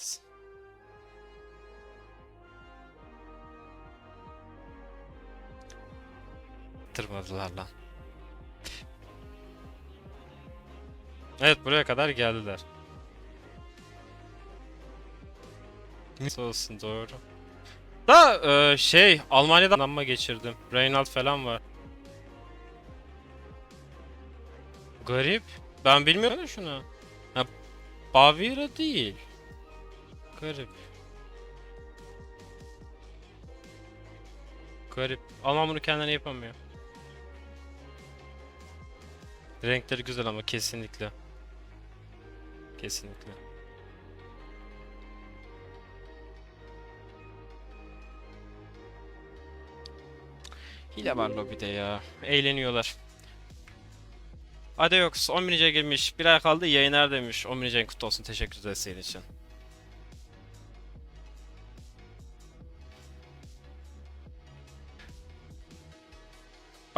gelsin. Tırmadılar lan. Evet buraya kadar geldiler. Nasıl olsun doğru. Da e, şey Almanya'dan anma geçirdim. Reynald falan var. Garip. Ben bilmiyorum şunu. Ha, Baviera değil. Garip. Garip. Alman bunu kendine yapamıyor. Renkleri güzel ama kesinlikle. Kesinlikle. Hile var lobide ya. Eğleniyorlar. Adeox 10 binice girmiş. Bir ay kaldı yayınlar demiş. 10 binice kutlu olsun. Teşekkür ederiz senin için.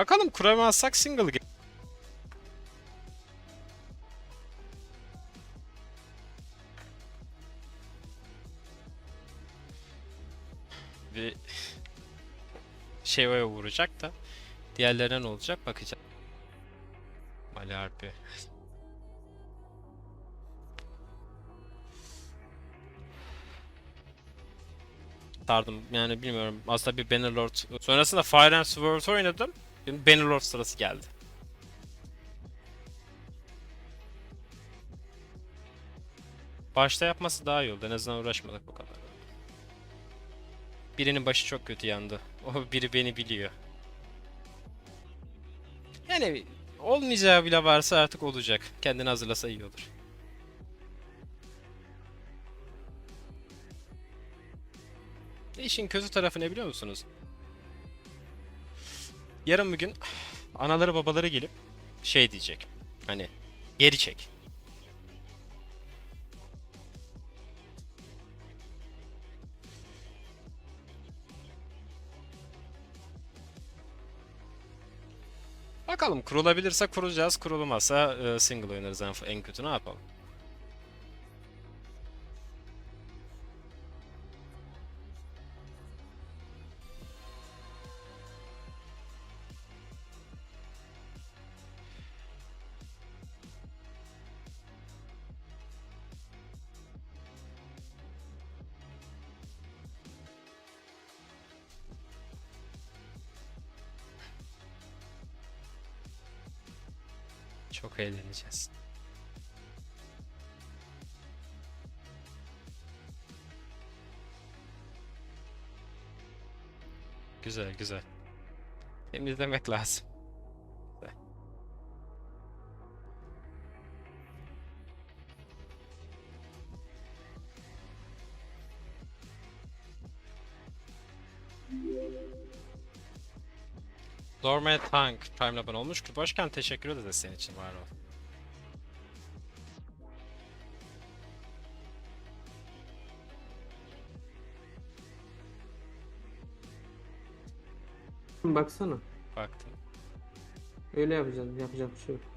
Bakalım kuramazsak single Bir şey oya vuracak da diğerlerine ne olacak bakacağız. Ali Harpi. Sardım yani bilmiyorum. Aslında bir Bannerlord. Sonrasında Fire and Sword oynadım. Bannerlord sırası geldi. Başta yapması daha iyi oldu. En azından uğraşmadık bu kadar. Birinin başı çok kötü yandı. O biri beni biliyor. Yani olmayacağı bile varsa artık olacak. Kendini hazırlasa iyi olur. İşin kötü tarafı ne biliyor musunuz? Yarın bugün anaları babaları gelip şey diyecek. Hani geri çek. Bakalım kurulabilirse kurulacağız. Kurulmazsa e, single oynarız en, en kötü ne yapalım. Çok eğleneceğiz. Güzel güzel. Temizlemek lazım. Dorme Tank Prime abone olmuş. Başkan teşekkür ederiz senin için var ol. Baksana. Baktım. Öyle yapacaksın. Yapacak bir şey yok.